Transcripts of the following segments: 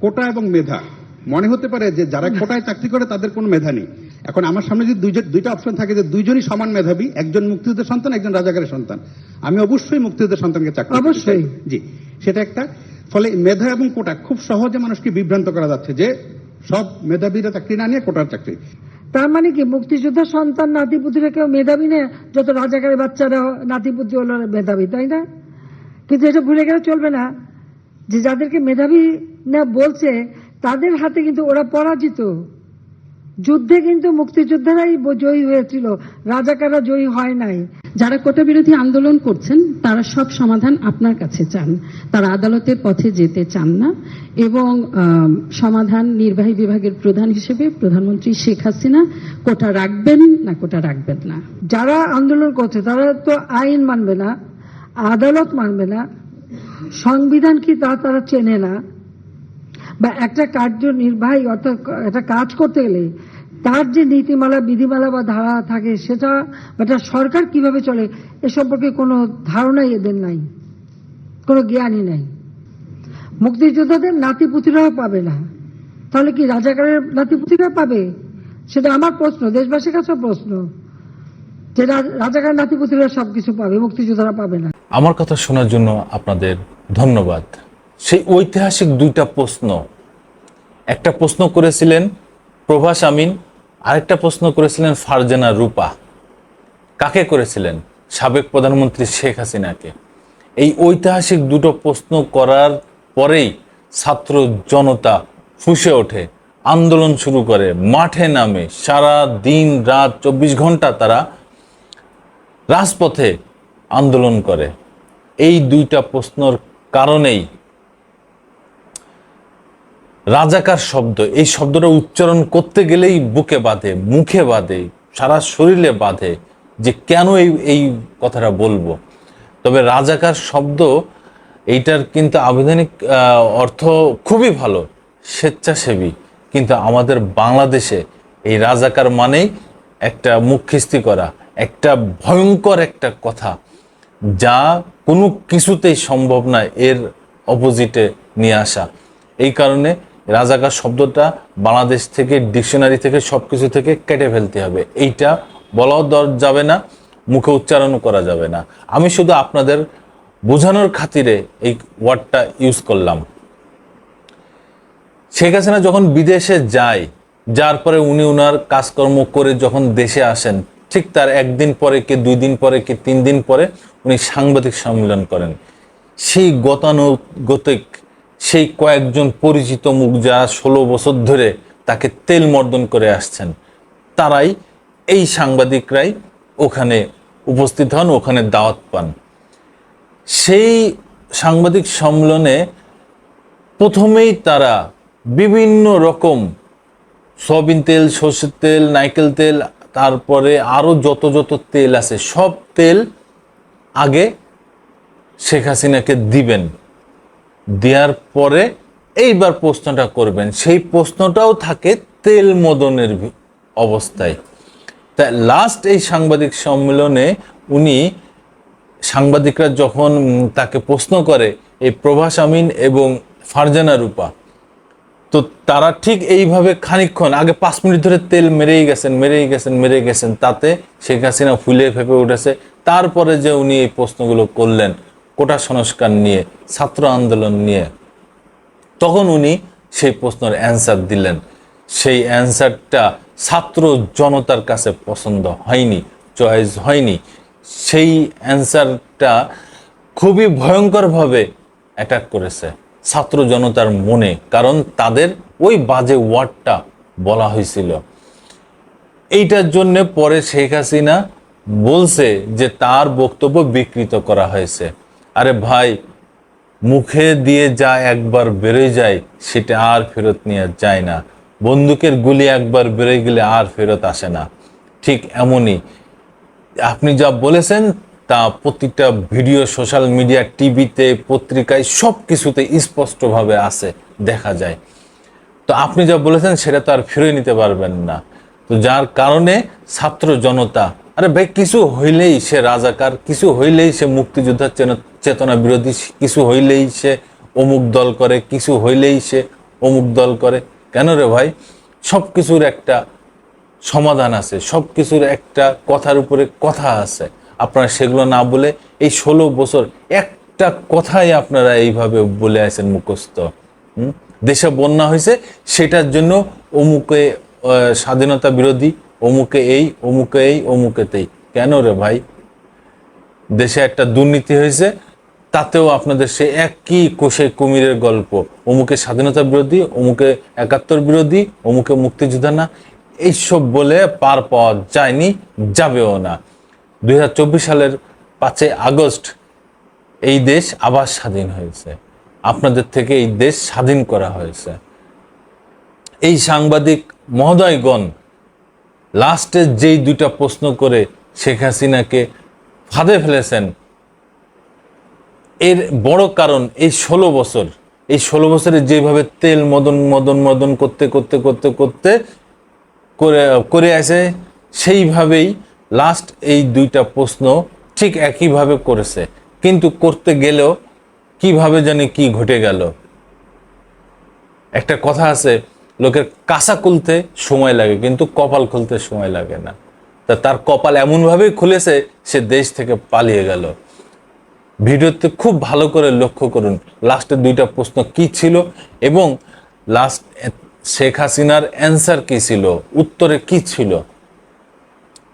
কোটা এবং মেধা। মনে হতে পারে যে যারা কোটায় চাকরি করে তাদের কোনো মেধা নেই। এখন আমার সামনে যদি দুইটা অপশন থাকে যে দুইজনই সমান মেধাবী একজন মুক্তিযুদ্ধের সন্তান একজন রাজাকারের সন্তান। আমি অবশ্যই মুক্তিযুদ্ধের সন্তানকে চাকরি অবশ্যই। জি সেটা একটা। ফলে মেধা এবং কোটা খুব সহজে মানুষকে বিভ্রান্ত করা যাচ্ছে যে সব মেধাবীরা চাকরি না নিয়ে কোটার চাকরি। তার মানে কি মুক্তিযোদ্ধার সন্তান নাতিপুতিরা কেউ মেধাবী না যত রাজাকারের বাচ্চারা নাতিপুতি হলো মেধাবী তাই না? কিন্তু এটা ভুলে গেলে চলবে না। যে যাদেরকে মেধাবী না বলছে তাদের হাতে কিন্তু ওরা পরাজিত। যুদ্ধে কিন্তু মুক্তিযোদ্ধারাই জয়ী হয়েছিল। রাজাকাররা জয়ী হয় নাই। যারা কোটা বিরোধী আন্দোলন করছেন তারা সব সমাধান আপনার কাছে চান। তারা আদালতের পথে যেতে চান না এবং সমাধান নির্বাহী বিভাগের প্রধান হিসেবে প্রধানমন্ত্রী শেখ হাসিনা কোটা রাখবেন না কোটা রাখবেন না। যারা আন্দোলন করছে তারা তো আইন মানবে না আদালত মানবে না। সংবিধান কি তা তারা চেনে না? বা একটা কার্যনির্বাহী অর্থাৎ একটা কাজ করতে গেলে তার যে নীতিমালা, বিধিমালা বা ধারা থাকে সেটা বা সরকার কীভাবে চলে, এ সম্পর্কে কোনো ধারণাই এদের নাই, কোনো জ্ঞানই নাই। মুক্তিযোদ্ধাদের নাতিপুতিরাও পাবে না। তাহলে কি রাজাকারের নাতিপুতিরা পাবে? সেটা আমার প্রশ্ন, দেশবাসীর কাছে প্রশ্ন। যে রাজাকার নাতিপুতিরা সবকিছু পাবে, মুক্তিযোদ্ধারা পাবে না। আমার কথা শোনার জন্য আপনাদের ধন্যবাদ। সেই ঐতিহাসিক দুইটা প্রশ্ন। একটা প্রশ্ন করেছিলেন প্রভাস আমিন, আরেকটা প্রশ্ন করেছিলেন ফারজানা রূপা। কাকে করেছিলেন? সাবেক প্রধানমন্ত্রী শেখ হাসিনাকে। এই ঐতিহাসিক দুটো প্রশ্ন করার পরেই ছাত্র জনতা ফুসে ওঠে, আন্দোলন শুরু করে, মাঠে নামে, সারা দিন রাত চব্বিশ ঘণ্টা তারা রাজপথে আন্দোলন করে। এই দুইটা প্রশ্নর কারণেই রাজাকার শব্দ, এই শব্দটা উচ্চারণ করতে গেলেই বুকে বাঁধে, মুখে বাঁধে, সারা শরীরে বাঁধে যে কেন এই এই কথাটা বলব। তবে রাজাকার শব্দ, এইটার কিন্তু আবেদনিক অর্থ খুবই ভালো, স্বেচ্ছাসেবী। কিন্তু আমাদের বাংলাদেশে এই রাজাকার মানেই একটা মুখ করা, একটা ভয়ঙ্কর একটা কথা। যা কোনো কিছুতেই সম্ভব না এর অপোজিটে নিয়ে আসা। এই কারণে রাজাকার শব্দটা বাংলাদেশ থেকে ডিকশনারি থেকে সব কিছু থেকে কেটে ফেলতে হবে। এইটা বলাও যাবে না, মুখে উচ্চারণও করা যাবে না। আমি শুধু আপনাদের বোঝানোর খাতিরে এই ওয়ার্ডটা ইউজ করলাম। শেখ হাসিনা যখন বিদেশে যায়, যার পরে উনি উনার কাজকর্ম করে যখন দেশে আসেন ঠিক তার একদিন পরে কি দুই দিন পরে কি তিন দিন পরে উনি সাংবাদিক সম্মেলন করেন। সেই গতানুগতিক সেই কয়েকজন পরিচিত মুখ যারা ষোলো বছর ধরে তাকে তেল মর্দন করে আসছেন, তারাই এই সাংবাদিকরাই ওখানে উপস্থিত হন, ওখানে দাওয়াত পান। সেই সাংবাদিক সম্মেলনে প্রথমেই তারা বিভিন্ন রকম সয়াবিন তেল, সর্ষের তেল, নারকেল তেল তারপরে আরও যত যত তেল আছে, সব তেল আগে শেখ হাসিনাকে দিবেন। দেওয়ার পরে এইবার প্রশ্নটা করবেন। সেই প্রশ্নটাও থাকে তেল মদনের অবস্থায়। তা লাস্ট এই সাংবাদিক সম্মেলনে উনি সাংবাদিকরা যখন তাকে প্রশ্ন করে, এই প্রভাস আমিন এবং ফারজানা রূপা তো তারা ঠিক এইভাবে খানিকক্ষণ, আগে পাঁচ মিনিট ধরে তেল মেরেই গেছেন মেরেই গেছেন মেরে গেছেন। তাতে শেখ হাসিনা ফুলে ফেপে উঠেছে। তারপরে যে উনি এই প্রশ্নগুলো করলেন, কোটা সংস্কার নিয়ে, ছাত্র আন্দোলন নিয়ে, তখন উনি সেই প্রশ্নের অ্যান্সার দিলেন। সেই অ্যান্সারটা ছাত্র জনতার কাছে পছন্দ হয়নি, চয়েস হয়নি। সেই অ্যান্সারটা খুবই ভয়ঙ্করভাবে অ্যাটাক করেছে। ছাত্র জনতার মনে, কারণ তাদের ওই বাজে ওয়ার্ডটা বলা হয়েছিল। এইটার জন্য পরে শেখ হাসিনা বলছে যে তার বক্তব্য বিকৃত করা হয়েছে। আরে ভাই, মুখে দিয়ে যা একবার বেরোয় যায়, সেটা আর ফেরত নিয়ে যায় না। বন্দুকের গুলি একবার বেরোয় গেলে আর ফেরত আসে না। ঠিক এমনই। আপনি যা বলেছেন তা প্রতিটা ভিডিও সোশ্যাল মিডিয়া, টিভিতে, পত্রিকায় সব কিছুতে স্পষ্টভাবে আছে, দেখা যায়। তো আপনি যা বলেছেন সেটা তো আর ফিরে নিতে পারবেন না। তো যার কারণে ছাত্র জনতা, আরে ভাই, কিছু হইলেই সে রাজাকার, কিছু হইলেই সে মুক্তিযোদ্ধার চেতনা বিরোধী, কিছু হইলেই সে অমুক দল করে, কিছু হইলেই সে অমুক দল করে। কেন রে ভাই? সব কিছুর একটা সমাধান আছে সব কিছুর একটা কথার উপরে কথা আছে। আপনারা সেগুলো না বলে এই ষোলো বছর একটা কথাই আপনারা এইভাবে বলে আছেন মুখস্থ? দেশে বন্যা হয়েছে, সেটার জন্য অমুকে স্বাধীনতা বিরোধী, অমুকে এই অমুকে এই, অমুকে তেই। কেন রে ভাই? দেশে একটা দুর্নীতি হয়েছে, তাতেও আপনাদের সে একই কোষে কুমিরের গল্প। অমুকে স্বাধীনতা বিরোধী, অমুকে একাত্তর বিরোধী, অমুকে মুক্তিযোদ্ধা না, এইসব বলে পার পাওয়া যায়নি, যাবেও না। দুই হাজার চব্বিশ সালের পাঁচই আগস্ট এই দেশ আবার স্বাধীন হয়েছে। আপনাদের থেকে এই দেশ স্বাধীন করা হয়েছে। এই সাংবাদিক মহোদয়গণ লাস্টে যেই দুইটা প্রশ্ন করে শেখ হাসিনাকে ফাঁদে ফেলেছেন, এর বড় কারণ এই ষোলো বছর, এই ষোলো বছরে যেভাবে তেল মদন মদন মদন করতে করতে করতে করতে করে করে আছে সেইভাবেই লাস্ট এই দুইটা প্রশ্ন ঠিক একইভাবে করেছে। কিন্তু করতে গেলেও কীভাবে জানি কি ঘটে গেল। একটা কথা আছে, লোকের কাঁচা খুলতে সময় লাগে, কিন্তু কপাল খুলতে সময় লাগে না। তা তার কপাল এমনভাবেই খুলেছে, সে দেশ থেকে পালিয়ে গেল। ভিডিওতে খুব ভালো করে লক্ষ্য করুন লাস্টের দুইটা প্রশ্ন কি ছিল এবং লাস্ট শেখ হাসিনার অ্যান্সার কি ছিল, উত্তরে কি ছিল?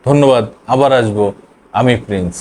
ধন্যবাদ আবার আসব। আমি প্রিন্স।